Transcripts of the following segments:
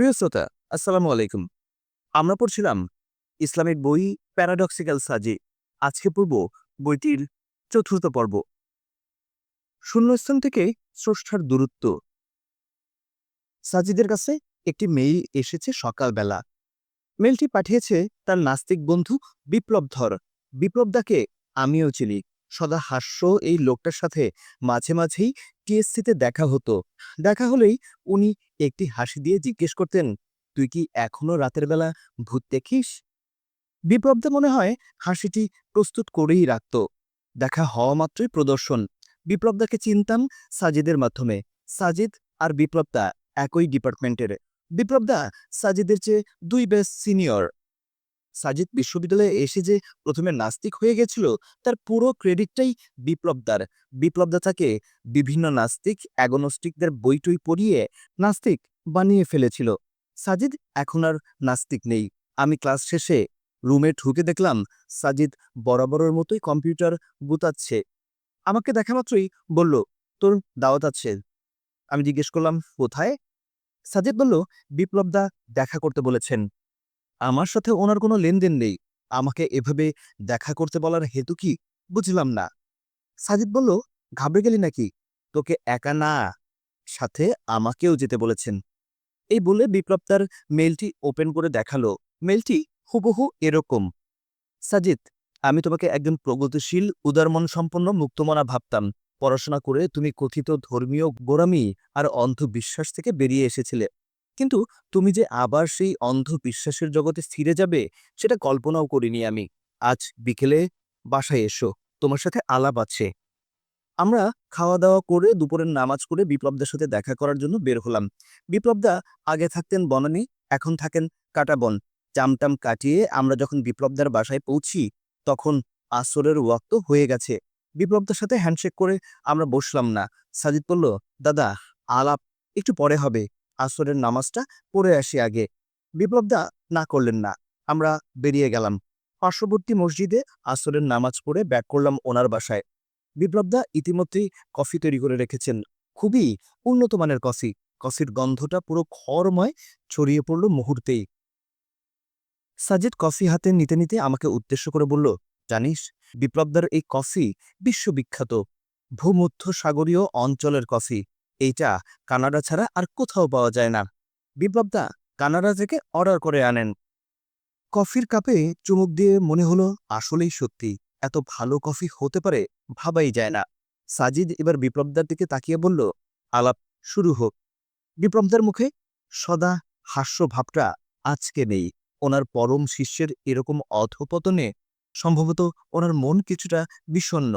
প্রিয় শ্রোতা, আসসালামু আলাইকুম। আমরা পড়ছিলাম ইসলামিক বই প্যারাডক্সিক্যাল সাজি আজকে পড়ব বইটির চতুর্থ পর্ব। শূন্যস্থান থেকে স্রষ্টার দূরত্ব। সাজিদের কাছে একটি মেইল এসেছে সকালবেলা। মেলটি পাঠিয়েছে তার নাস্তিক বন্ধু বিপ্লবধর। বিপ্লবদাকে আমিও চিনি। সদা হাস্য এই লোকটার সাথে মাঝে মাঝেই টিএসসিতে দেখা হতো। দেখা হলেই উনি একটি হাসি দিয়ে জিজ্ঞেস করতেন, তুই কি এখনও রাতের বেলা ভূত দেখিস? বিপ্লবদা মনে হয় হাসিটি প্রস্তুত করেই রাখত। দেখা হওয়া মাত্রই প্রদর্শন। বিপ্লবদাকে চিনতাম সাজিদের মাধ্যমে। সাজিদ আর বিপ্লবদা একই ডিপার্টমেন্টের। বিপ্লবদা সাজিদের চেয়ে দুই বেশ সিনিয়র। সাজিদ বিশ্ববিদ্যালয়ে এসে যে প্রথমে নাস্তিক হয়ে গেছিল, তার পুরো ক্রেডিটটাই বিপ্লবদার। বিপ্লবদা তাকে বিভিন্ন নাস্তিক অ্যাগনস্টিকদের বইটই পড়িয়ে নাস্তিক বানিয়ে ফেলেছিল। সাজিদ এখন আর নাস্তিক নেই। আমি ক্লাস শেষে রুমে ঢুকে দেখলাম, সাজিদ বরাবরের মতোই কম্পিউটার গুতাচ্ছে। আমাকে দেখা মাত্রই বলল, তোর দাওয়াত আছে। আমি জিজ্ঞেস করলাম, কোথায়? সাজিদ বলল, বিপ্লবদা দেখা করতে বলেছেন। আমার সাথে ওনার কোনো লেনদেন নেই। আমাকে এভাবে দেখা করতে বলার হেতু কি? বুঝলাম না। সাজিদ বলল, ঘাবড়ে গেলি নাকি? তোকে একা না সাথে আমাকেও যেতে বলেছেন। এই বলে বিপ্লব তার মেলটি ওপেন করে দেখাল। মেলটি হুবহু এরকম, সাজিদ, আমি তোমাকে একজন প্রগতিশীল উদারমন সম্পন্ন মুক্তমনা ভাবতাম। পড়াশোনা করে তুমি কথিত ধর্মীয় গোড়ামি আর অন্ধবিশ্বাস থেকে বেরিয়ে এসেছিলে। কিন্তু তুমি যে আবার সেই অন্ধ বিশ্বাসের জগতে ফিরে যাবে, সেটা কল্পনাও করিনি আমি। আজ বিকেলে বাসায় এসো, তোমার সাথে আলাপ আছে। আমরা খাওয়া দাওয়া করে দুপুরের নামাজ করে বিপ্লবদার সাথে দেখা করার জন্য বের হলাম। বিপ্লবদা আগে থাকতেন বনানী, এখন থাকেন কাটাবন। চামটাম কাটিয়ে আমরা যখন বিপ্লবদার বাসায় পৌঁছি, তখন আসরের ওয়াক্ত হয়ে গেছে। বিপ্লবদার সাথে হ্যান্ডশেক করে আমরা বসলাম না। সাজিদ বলল, দাদা, আলাপ একটু পরে হবে। আসরের নামাজটা পড়ে আসি আগে। বিপ্লবদা না করলেন না, আমরা বেরিয়ে গেলাম। পার্শ্ববর্তী মসজিদে আসরের নামাজ পড়ে ব্যাক করলাম ওনার বাসায়। বিপ্লবদা ইতিমধ্যেই কফি তৈরি করে রেখেছেন। খুবই উন্নত মানের কফি। কফির গন্ধটা পুরো খরময় ছড়িয়ে পড়ল মুহূর্তেই। সাজিদ কফি হাতে নিতে নিতে আমাকে উদ্দেশ্য করে বলল, জানিস, বিপ্লবদার এই কফি বিশ্ববিখ্যাত। ভূমধ্য সাগরীয় অঞ্চলের কফি। এইটা কানাডা ছাড়া আর কোথাও পাওয়া যায় না। বিপ্লবদা কানাডা থেকে অর্ডার করে আনেন। কফির কাপে চুমুক দিয়ে মনে হলো আসলেই সত্যি, এত ভালো কফি হতে পারে ভাবাই যায় না। সাজিদ এবার বিপ্লবদার দিকে তাকিয়ে বলল, আলাপ শুরু হোক। বিপ্লবদার মুখে সদা হাস্য ভাবটা আজকে নেই। ওনার পরম শিষ্যের এরকম অধপতনে সম্ভবত ওনার মন কিছুটা বিষণ্ন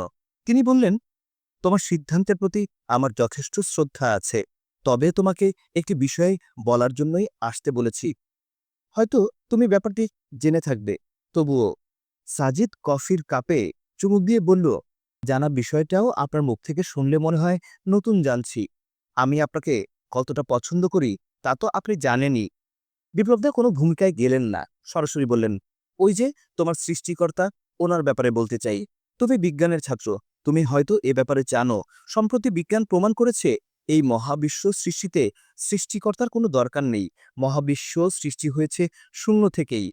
তিনি বললেন তোমার সিদ্ধান্তের প্রতি আমার যথেষ্ট শ্রদ্ধা আছে। তবে তোমাকে একটি বিষয় বলার জন্যই আসতে বলেছি। হয়তো তুমি ব্যাপারটি জেনে থাকবে। তবুও সাজিদ কফির কাপে চুমুক দিয়ে বলল, জানা বিষয়টাও আপনার মুখ থেকে শুনলে মনে হয় নতুন জানছি। আমি আপনাকে কতটা পছন্দ করি তা তো আপনি জানেনই। বিপ্লবদা কোনো ভূমিকায় গেলেন না। সরাসরি বললেন, ওই যে তোমার সৃষ্টিকর্তা, ওনার ব্যাপারে বলতে চাই। তুমি বিজ্ঞানের ছাত্র। তুমি হয়তো এ ব্যাপারে জানো, সম্প্রতি বিজ্ঞান প্রমাণ করেছে, এই মহাবিশ্ব সৃষ্টিতে সৃষ্টিকর্তার কোনো দরকার নেই। মহাবিশ্ব সৃষ্টি হয়েছে শূন্য থেকেই।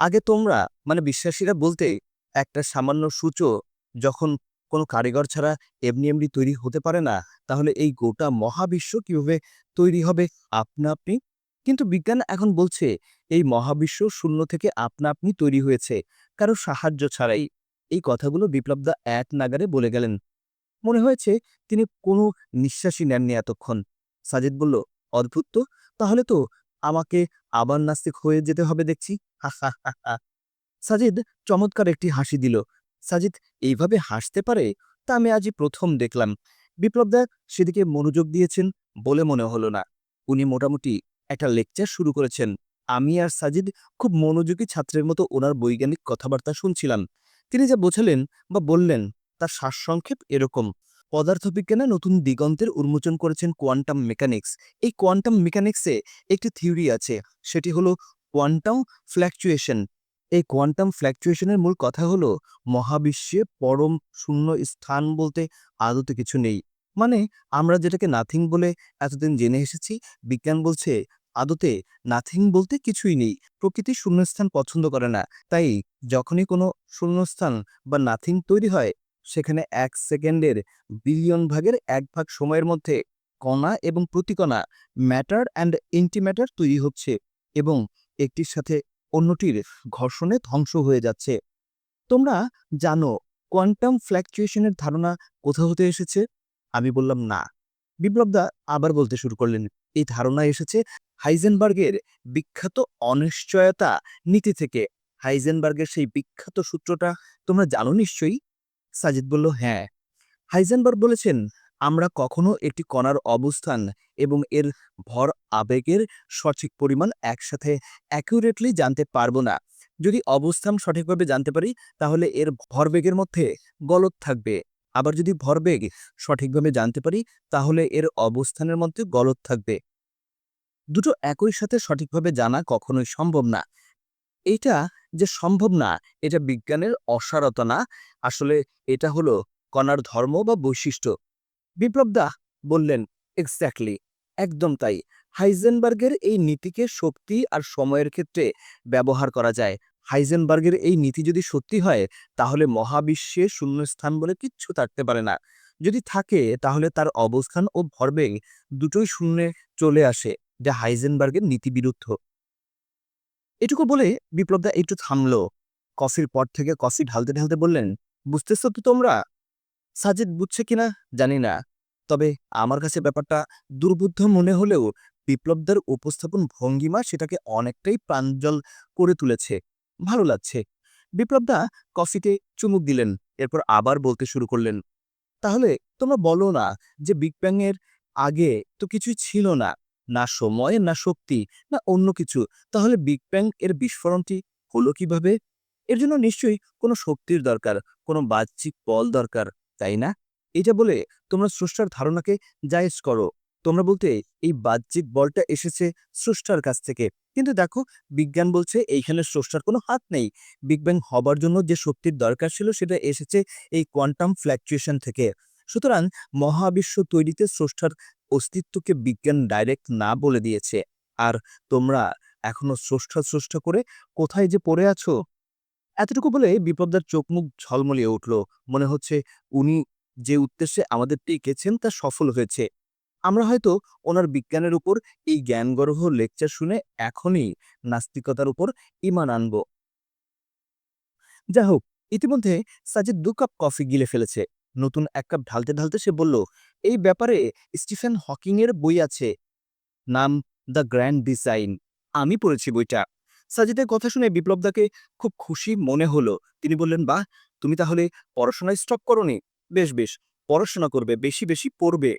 আগে তোমরা মানে বিশ্বাসীরা বলতে, একটা সামান্য সূচো যখন কোনো কারিগর ছাড়া এমনি এমনি তৈরি হতে পারে না, তাহলে এই গোটা মহাবিশ্ব কীভাবে তৈরি হবে, আপনা আপনি? কিন্তু বিজ্ঞান এখন বলছে, এই মহাবিশ্ব শূন্য থেকে আপনা আপনি তৈরি হয়েছে, কারও সাহায্য ছাড়াই। এই কথাগুলো বিপ্লবদা এক নাগারে বলে গেলেন। মনে হয়েছে তিনি কোনো নিঃশ্বাসই নেননি এতক্ষণ। সাজিদ বলল, অদ্ভুত তো, তাহলে তো আমাকে আবার নাস্তিক হয়ে যেতে হবে দেখছি। সাজিদ চমৎকার একটি হাসি দিল। সাজিদ, এইভাবে হাসতে পারে? তা আমি আজই প্রথম দেখলাম। বিপ্লবদা সেদিকে মনোযোগ দিয়েছেন বলে মনে হলো না। উনি মোটামুটি একটা লেকচার শুরু করেছেন। আমি আর সাজিদ খুব মনোযোগী ছাত্রের মতো ওনার বৈজ্ঞানিক কথাবার্তা শুনছিলাম। তিনি যা বোঝালেন বা বললেন, তার সারসংক্ষেপ এরকম। পদার্থবিজ্ঞানে নতুন দিগন্তের উন্মোচন করেছেন কোয়ান্টাম মেকানিক্স। এই কোয়ান্টাম মেকানিক্সে একটি থিওরি আছে, সেটি হলো কোয়ান্টাম ফ্ল্যাকচুয়েশন। এই কোয়ান্টাম ফ্ল্যাকচুয়েশনের মূল কথা হলো, মহাবিশ্বে পরম শূন্য স্থান বলতে আদতে কিছু নেই। মানে আমরা যেটাকে নাথিং বলে এতদিন জেনে এসেছি, বিজ্ঞান বলছে আদতে নাথিং বলতে কিছুই নেই। প্রকৃতি শূন্যস্থান পছন্দ করে না। তাই যখনই কোনো শূন্যস্থান বা নাথিং তৈরি হয়, সেখানে এক সেকেন্ডের বিলিয়ন ভাগের এক ভাগ সময়ের মধ্যে কণা এবং প্রতিকণা, ম্যাটার অ্যান্ড এন্টিম্যাটার তৈরি হচ্ছে এবং একটির সাথে অন্যটির ঘর্ষণে ধ্বংস হয়ে যাচ্ছে। তোমরা জানো কোয়ান্টাম ফ্ল্যাকচুয়েশনের ধারণা কোথা হতে এসেছে? আমি বললাম না। বিপ্লবদা আবার বলতে শুরু করলেন। এই ধারণা এসেছে হাইজেনবার্গের বিখ্যাত অনিশ্চয়তা নীতি থেকে। হাইজেনবার্গের সেই বিখ্যাত সূত্রটা তোমরা জানো নিশ্চয়ই? সাজিদ বলল হ্যাঁ। হাইজেনবার্গ বলেছেন, আমরা কখনো একটি কণার অবস্থান এবং এর ভর আবেগের সঠিক পরিমাণ একসাথে অ্যাকিউরেটলি জানতে পারব না। যদি অবস্থান সঠিকভাবে জানতে পারি, তাহলে এর ভরবেগের মধ্যে গলত থাকবে। আবার যদি ভরবেগ সঠিকভাবে জানতে পারি, তাহলে এর অবস্থানের মধ্যে গলত থাকবে। দুটো একই সাথে সঠিকভাবে জানা কখনোই সম্ভব না। এটা যে সম্ভব না, এটা বিজ্ঞানের অসারতা না। আসলে এটা হলো কণার ধর্ম বা বৈশিষ্ট্য। বিপ্লবদা বললেন, এক্স্যাক্টলি, একদম তাই। হাইজেনবার্গের এই নীতিকে শক্তি আর সময়ের ক্ষেত্রে ব্যবহার করা যায়। হাইজেনবার্গের এই নীতি যদি সত্যি হয়, তাহলে মহাবিশ্বে শূন্যস্থান বলে কিচ্ছু থাকতে পারে না। যদি থাকে, তাহলে তার অবস্থান ও ভরবেগ দুটোই শূন্যে চলে আসে, যা হাইজেনবার্গের নীতিবিরুদ্ধ। এটুকু বলে বিপ্লবদা একটু থামল। কফির পর থেকে কফি ঢালতে ঢালতে বললেন, বুঝতেছ তো তোমরা? সাজিদ বুঝছে কিনা জানি না। তবে আমার কাছে ব্যাপারটা দুর্বুদ্ধ মনে হলেও বিপ্লবদার উপস্থাপন ভঙ্গিমা সেটাকে অনেকটাই প্রাঞ্জল করে তুলেছে। ভালো লাগছে। বিপ্লবদা কফিতে চুমুক দিলেন, এরপর আবার বলতে শুরু করলেন, তাহলে তোমরা বলো না যে বিগ ব্যাং এর আগে তো কিছুই ছিল না না সময়, না শক্তি, না অন্য কিছু, তাহলে বিগ ব্যাং এর বিস্ফোরণটি হলো কীভাবে? এর জন্য নিশ্চয়ই কোনো শক্তির দরকার, কোনো বাহ্যিক বল দরকার, তাই না? এটা বলে তোমরা স্রষ্টার ধারণাকে জায়েজ করো। তোমরা বলতে এই বাহ্যিক বলটা এসেছে স্রষ্টার কাছ থেকে। কিন্তু দেখো, বিজ্ঞান বলছে এইখানে স্রষ্টার কোনো হাত নেই। বিগ ব্যাং হবার জন্য যে শক্তির দরকার ছিল সেটা এসেছে এই কোয়ান্টাম ফ্ল্যাকচুয়েশন থেকে। সুতরাং মহাবিশ্ব তৈরিতে স্রষ্টার অস্তিত্বকে বিজ্ঞান ডাইরেক্ট না বলে দিয়েছে। আর তোমরা এখনও স্রষ্টা স্রষ্টা করে কোথায় যে পড়ে আছো? এতটুকু বলে বিপ্লবদার চোখ মুখ ঝলমলিয়ে উঠল। মনে হচ্ছে উনি যে উদ্দেশ্যে আমাদের টিকেছেন তা সফল হয়েছে। আমরা হয়তো ওনার বিজ্ঞানের উপর, এই জ্ঞানগর্ভ লেকচার শুনে এখনই নাস্তিকতার উপর ইমান আনব। যা হোক ইতিমধ্যে সাজিদ দু কাপ কফি গিলে ফেলেছে। নতুন এক কাপ ঢালতে ঢালতে সে বলল, এই ব্যাপারে স্টিফেন হকিংয়ের বই আছে, নাম দ্য গ্র্যান্ড ডিজাইন। আমি পড়েছি বইটা। সাজিদের কথা শুনে বিপ্লবদাকে খুব খুশি মনে হলো। তিনি বললেন, বাহ, তুমি তাহলে পড়াশোনায় স্টপ করনি? বেশ বেশ, পড়াশোনা করবে, বেশি বেশি পড়বে।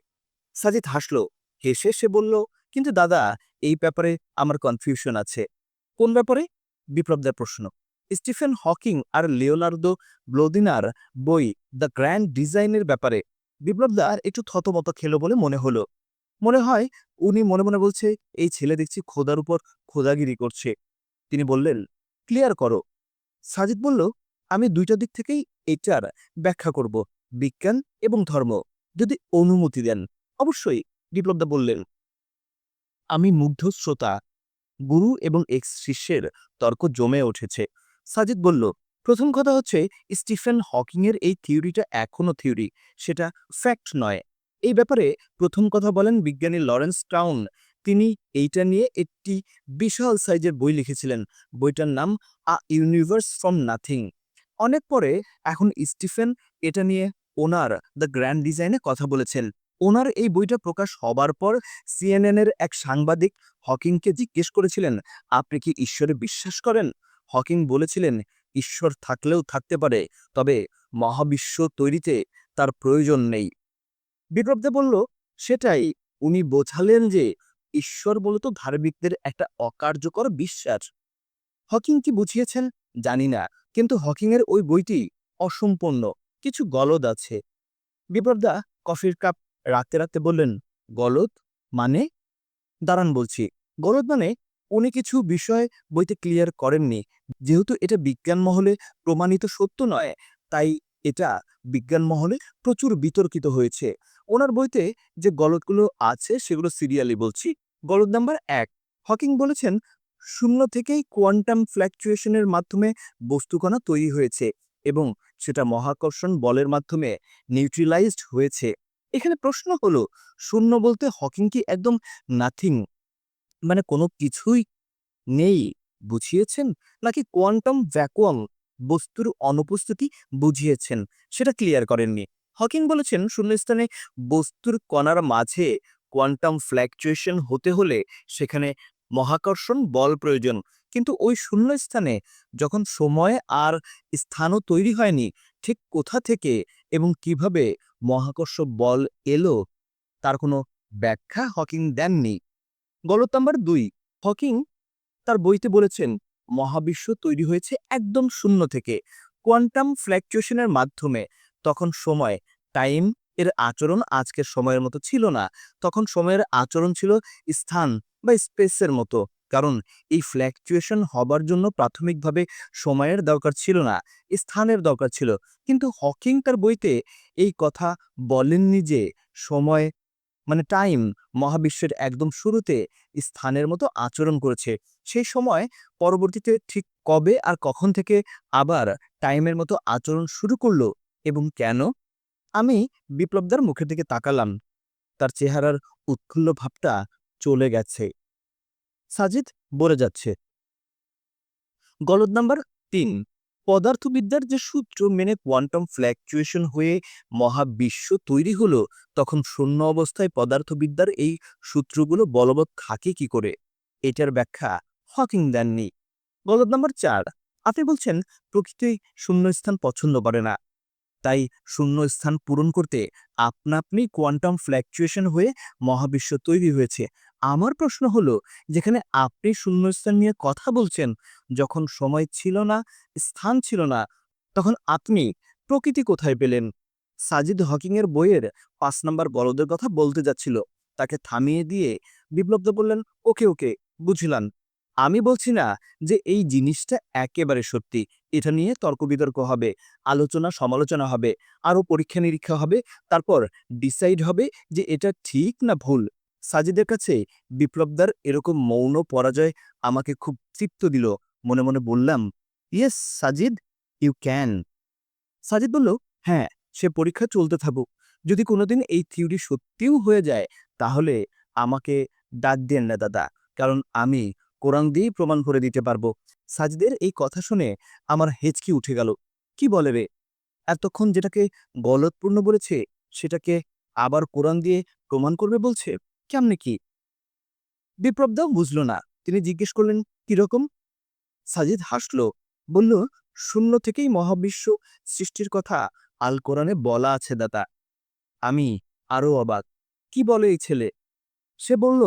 সাজিদ হাসল, হেসে সে বলল, কিন্তু দাদা, এই ব্যাপারে আমার কনফিউশন আছে। কোন ব্যাপারে? বিপ্লবদার প্রশ্ন। স্টিফেন হকিং আর লিওনার্দো ব্লোদিনার বই দ্য গ্র্যান্ড ডিজাইনের ব্যাপারে। বিপ্লবদার একটু থতমত খেলো বলে মনে হলো। মনে হয় উনি মনে মনে বলছে, এই ছেলে দেখছি খোদার উপর খোদাগিরি করছে। তিনি বললেন, ক্লিয়ার করো। সাজিদ বলল, আমি দুইটা দিক থেকেই এটার ব্যাখ্যা করব, বিজ্ঞান এবং ধর্ম। যদি অনুমতি দেন অবশ্যই বিপ্লবদা বললেন। আমি মুগ্ধ শ্রোতা, গুরু এবং এক্স শিষ্যের তর্ক জমে উঠেছে। সাজিদ বলল, প্রথম কথা হচ্ছে, স্টিফেন হকিংয়ের এই থিওরিটা এখনও থিওরি, সেটা ফ্যাক্ট নয়। এই ব্যাপারে প্রথম কথা বলেন বিজ্ঞানী লরেন্স টাউন। তিনি এইটা নিয়ে একটি বিশাল সাইজের বই লিখেছিলেন। বইটার নাম আ ইউনিভার্স ফ্রম নাথিং অনেক পরে এখন স্টিফেন এটা নিয়ে ওনার দ্য গ্র্যান্ড ডিজাইনে কথা বলেছেন। ওনার এই বইটা প্রকাশ হবার পর সিএনএনের এক সাংবাদিক হকিংকে জিজ্ঞেস করেছিলেন, আপনি কি ঈশ্বরে বিশ্বাস করেন? হকিং বলেছিলেন, ঈশ্বর থাকলেও থাকতে পারে, তবে মহাবিশ্ব তৈরিতে তার প্রয়োজন নেই। বিপ্লবদে বলল, সেটাই, উনি বোঝালেন যে ঈশ্বর মূলত ধার্মিকদের একটা অকার্যকর বিশ্বাস। হকিং কি বুঝিয়েছেন? জানি না, কিন্তু হকিংয়ের ওই বইটি অসম্পূর্ণ, কিছু গলদ আছে। বিপ্লবদা কফির কাপ রাতে রাতে বললেন, গলদ মানে? দাঁড়ান বলছি, গলদ মানে উনি কিছু বিষয় বইতে ক্লিয়ার করেননি। যেহেতু এটা বিজ্ঞান মহলে প্রমাণিত সত্য নয়, তাই এটা বিজ্ঞান মহলে প্রচুর বিতর্কিত হয়েছে। ওনার বইতে যে গলদগুলো আছে, সেগুলো সিরিয়ালি বলছি। গলদ নাম্বার এক, হকিং বলেছেন, শূন্য থেকেই কোয়ান্টাম ফ্ল্যাকচুয়েশনের মাধ্যমে বস্তুকণা তৈরি হয়েছে এবং সেটা মহাকর্ষণ বলের মাধ্যমে নিউট্রিলাইজড হয়েছে। এখানে প্রশ্ন হলো, শূন্য বলতে হকিং কি একদম নাথিং মানে কোনো কিছুই নেই, বুঝিয়েছেন? নাকি কোয়ান্টাম ভ্যাকুয়াম বস্তুর অনুপস্থিতি বুঝিয়েছেন? সেটা ক্লিয়ার করেননি। হকিং বলেছেন শূন্যস্থানে বস্তুর কণার মাঝে কোয়ান্টাম ফ্ল্যাকচুয়েশন হতে হলে সেখানে মহাকর্ষণ বল প্রয়োজন। কিন্তু ওই শূন্যস্থানে যখন সময় আর স্থানও তৈরি হয়নি, ঠিক কোথা থেকে এবং কীভাবে মহাকর্ষ বল এলো, তার কোনো ব্যাখ্যা হকিং দেননি। গলত নাম্বার দুই, হকিং তার বইতে বলেছেন, মহাবিশ্ব তৈরি হয়েছে একদম শূন্য থেকে, কোয়ান্টাম ফ্ল্যাকচুয়েশনের মাধ্যমে। তখন সময়, টাইম এর আচরণ আজকের সময়ের মতো ছিল না, তখন সময়ের আচরণ ছিল স্থান বা স্পেসের মতো। কারণ এই ফ্ল্যাকচুয়েশন হবার জন্য প্রাথমিকভাবে সময়ের দরকার ছিল না, স্থানের দরকার ছিল। কিন্তু হকিং তার বইতে এই কথা বলেননি যে সময় মানে টাইম মহাবিশ্বের একদম শুরুতে স্থানের মতো আচরণ করেছে। সেই সময় পরবর্তীতে ঠিক কবে আর কখন থেকে আবার টাইমের মতো আচরণ শুরু করল এবং কেন? আমি বিপ্লবদার মুখের দিকে তাকালাম। তার চেহারার উৎফুল্ল ভাবটা চলে গেছে। সাজিদ বলে যাচ্ছে। গলদ নাম্বার তিন। পদার্থবিদ্যার যে সূত্র মেনে কোয়ান্টাম ফ্ল্যাকচুয়েশন হয়ে মহাবিশ্ব তৈরি হলো তখন শূন্য অবস্থায় পদার্থবিদ্যার এই সূত্রগুলো বলবৎ থাকে কি করে? এটার ব্যাখ্যা হকিং দেননি। গলদ নাম্বার চার। আপনি বলছেন প্রকৃতি শূন্যস্থান পছন্দ করে না। তাই শূন্য স্থান পূরণ করতে আপনা আপনি কোয়ান্টাম ফ্ল্যাকচুয়েশন হয়ে মহাবিশ্ব তৈরি হয়েছে। আমার প্রশ্ন হলো, যেখানে আপনি শূন্যস্থান নিয়ে কথা বলছেন, যখন সময় ছিল না, স্থান ছিল না, তখন আপনি প্রকৃতি কোথায় পেলেন? সাজিদ হকিংয়ের বইয়ের পাঁচ নম্বর বলদের কথা বলতে যাচ্ছিল। তাকে থামিয়ে দিয়ে বিপ্লবদা বললেন, ওকে ওকে, বুঝলাম। আমি বলছি না যে এই জিনিসটা একেবারে সত্যি। এটা নিয়ে তর্ক বিতর্ক হবে, আলোচনা সমালোচনা হবে, আরও পরীক্ষা নিরীক্ষা হবে, তারপর ডিসাইড হবে যে এটা ঠিক না ভুল। সাজিদের কাছে বিপ্লবদার এরকম মৌন পরাজয় আমাকে খুব তৃপ্ত দিল। মনে মনে বললাম, yes, Sajid, you can. Sajid বলল হ্যাঁ সে পরীক্ষা চলতে থাকুক। যদি কোনোদিন এই থিওরি সত্যিও হয়ে যায়, তাহলে আমাকে ডাক দেন না দাদা। কারণ আমি কোরআন দিয়েই প্রমাণ করে দিতে পারব। সাজিদের এই কথা শুনে আমার হেঁচকি উঠে গেল। কি বলে রে এতক্ষণ যেটাকে গলতপূর্ণ বলেছে, সেটাকে আবার কোরআন দিয়ে প্রমাণ করবে বলছে, কেমনে কি? বিপ্লবদাও বুঝল না। তিনি জিজ্ঞেস করলেন কীরকম সাজিদ হাসল, বলল, শূন্য থেকেই মহাবিশ্ব সৃষ্টির কথা আল কোরআনে বলা আছে দাদা আমি আরও অবাক। কি বলে এই ছেলে? সে বলল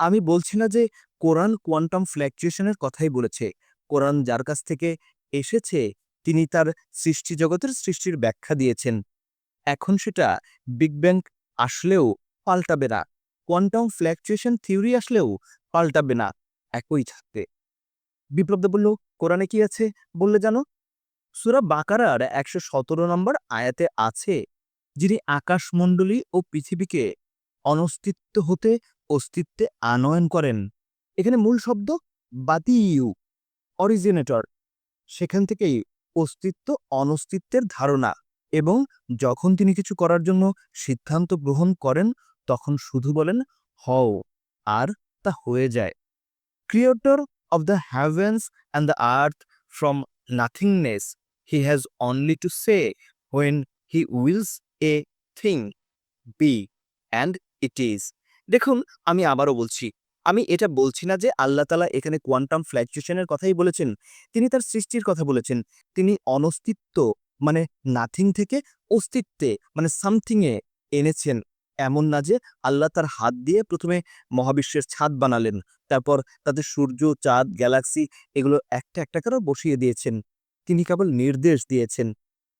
আমি বলছি না যে কোরআন কোয়ান্টাম ফ্ল্যাকচুয়েশনের কথাই বলেছে। কোরআন যার কাছ থেকে এসেছে, তিনি তার সৃষ্টি জগতের সৃষ্টির ব্যাখ্যা দিয়েছেন। এখন সেটা বিগ ব্যাং আসলেও পাল্টাবে না। কোয়ান্টাম ফ্ল্যাকচুয়েশন থিওরি আসলেও পাল্টাবে না একই থাকবে বিপ্লবদা বলল কোরআনে কি আছে? বললে, জানো, সুরা বাকারার একশো সতেরো নম্বর আয়াতে আছে, যিনি আকাশমণ্ডলী ও পৃথিবীকে অনস্তিত্ব হতে অস্তিত্বে আনয়ন করেন। এখানে মূল শব্দ বাতিউ অরিজিনেটর সেখান থেকেই অস্তিত্ব অনস্তিত্বের ধারণা এবং যখন তিনি কিছু করার জন্য সিদ্ধান্ত গ্রহণ করেন, তখন শুধু বলেন হও, আর তা হয়ে যায়। Creator of the heavens and the earth from nothingness he has only to say when he wills a thing be and it is. দেখুন, আমি আবারও বলছি, আমি এটা বলছি না যে আল্লাহ তালা এখানে কোয়ান্টাম ফ্ল্যাকচুয়েশনের কথাই বলেছেন। তিনি তার সৃষ্টির কথা বলেছেন। তিনি অনস্তিত্ব মানে নাথিং থেকে অস্তিত্বে মানে সামথিংয়ে এনেছেন। এমন না যে আল্লাহ তার হাত দিয়ে প্রথমে মহাবিশ্বের ছাদ বানালেন, তারপর তাদের সূর্য, চাঁদ, গ্যালাক্সি এগুলো একটা একটা করে বসিয়ে দিয়েছেন। তিনি কেবল নির্দেশ দিয়েছেন।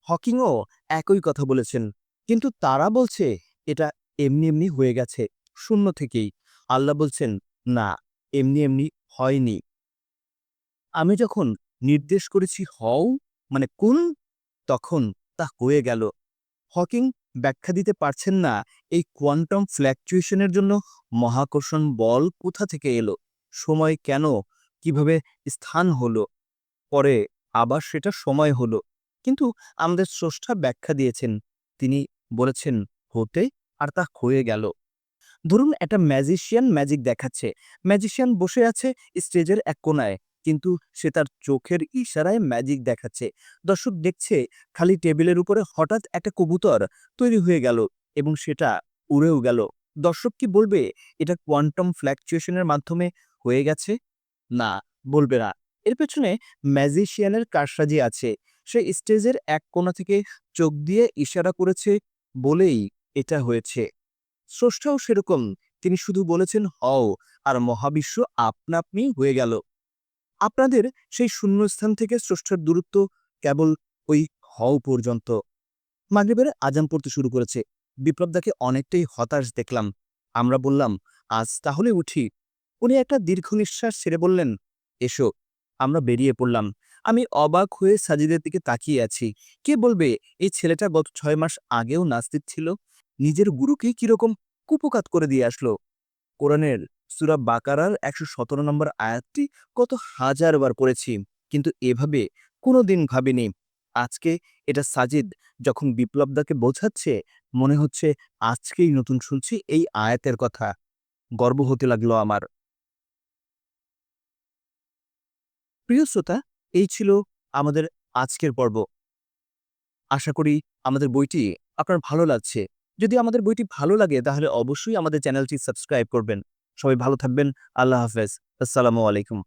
হকিংও একই কথা বলেছেন। কিন্তু তারা বলছে, এটা এমনি এমনি হয়ে গেছে। শূন্য থেকেই। আল্লাহ বলছেন, না, এমনি এমনি হয়নি। আমি যখন নির্দেশ করেছি, হও মানে কোন তখন তা হয়ে গেল। হকিং ব্যাখ্যা দিতে পারছেন না, এই কোয়ান্টাম ফ্ল্যাকচুয়েশনের জন্য মহাকর্ষণ বল কোথা থেকে এলো? সময় কেন? কীভাবে স্থান হলো? পরে আবার সেটা সময় হলো। কিন্তু আমাদের স্রষ্টা ব্যাখ্যা দিয়েছেন। তিনি বলেছেন, হতে আর তা হয়ে গেল। ধরুন একটা ম্যাজিশিয়ান ম্যাজিক দেখাচ্ছে। ম্যাজিশিয়ান বসে আছে স্টেজের এক কোনায় কিন্তু সে তার চোখের ইশারায় ম্যাজিক দেখাচ্ছে। দর্শক দেখছে, খালি টেবিলের উপরে হঠাৎ একটা কবুতর তৈরি হয়ে গেল এবং সেটা উড়েও গেল। দর্শক কি বলবে, এটা কোয়ান্টাম ফ্ল্যাকচুয়েশনের মাধ্যমে হয়ে গেছে? না, বলবে না। এর পেছনে ম্যাজিশিয়ানের কারসাজি আছে। সে স্টেজের এক কোণা থেকে চোখ দিয়ে ইশারা করেছে বলেই এটা হয়েছে। স্রষ্টাও সেরকম। তিনি শুধু বলেছেন, হও, আর মহাবিশ্ব আপনা আপনি হয়ে গেল। আপনাদের সেই শূন্যস্থান থেকে স্রষ্টার দূরত্ব কেবল ওই হও পর্যন্ত। মাগরিবের আজান পড়তে শুরু করেছে। বিপ্লবদাকে অনেকটাই হতাশ দেখলাম। আমরা বললাম, আজ তাহলে উঠি। উনি একটা দীর্ঘ নিঃশ্বাস ছেড়ে বললেন, এসো, আমরা বেরিয়ে পড়লাম। আমি অবাক হয়ে সাজিদের দিকে তাকিয়ে আছি। কে বলবে, এই ছেলেটা গত ছয় মাস আগেও নাস্তিক ছিল? নিজের গুরুকে কীরকম কুপকাত করে দিয়ে আসলো? কোরআনের সুরা বাকারার একশো সতেরো নম্বর আয়াতটি কত হাজারবার পড়েছি, কিন্তু এভাবে কোনোদিন ভাবিনি। আজকে এটা সাজিদ যখন বিপ্লবদাকে বোঝাচ্ছে, মনে হচ্ছে আজকেই নতুন শুনছি এই আয়াতের কথা। গর্ব হতে লাগল আমার। প্রিয় শ্রোতা, এই ছিল আমাদের আজকের পর্ব। আশা করি আমাদের বইটি আপনার ভালো লাগছে। যদি আমাদের বইটি ভালো লাগে, তাহলে অবশ্যই আমাদের চ্যানেলটি সাবস্ক্রাইব করবেন। সবাই ভালো থাকবেন। আল্লাহ হাফেজ। আসসালামু আলাইকুম।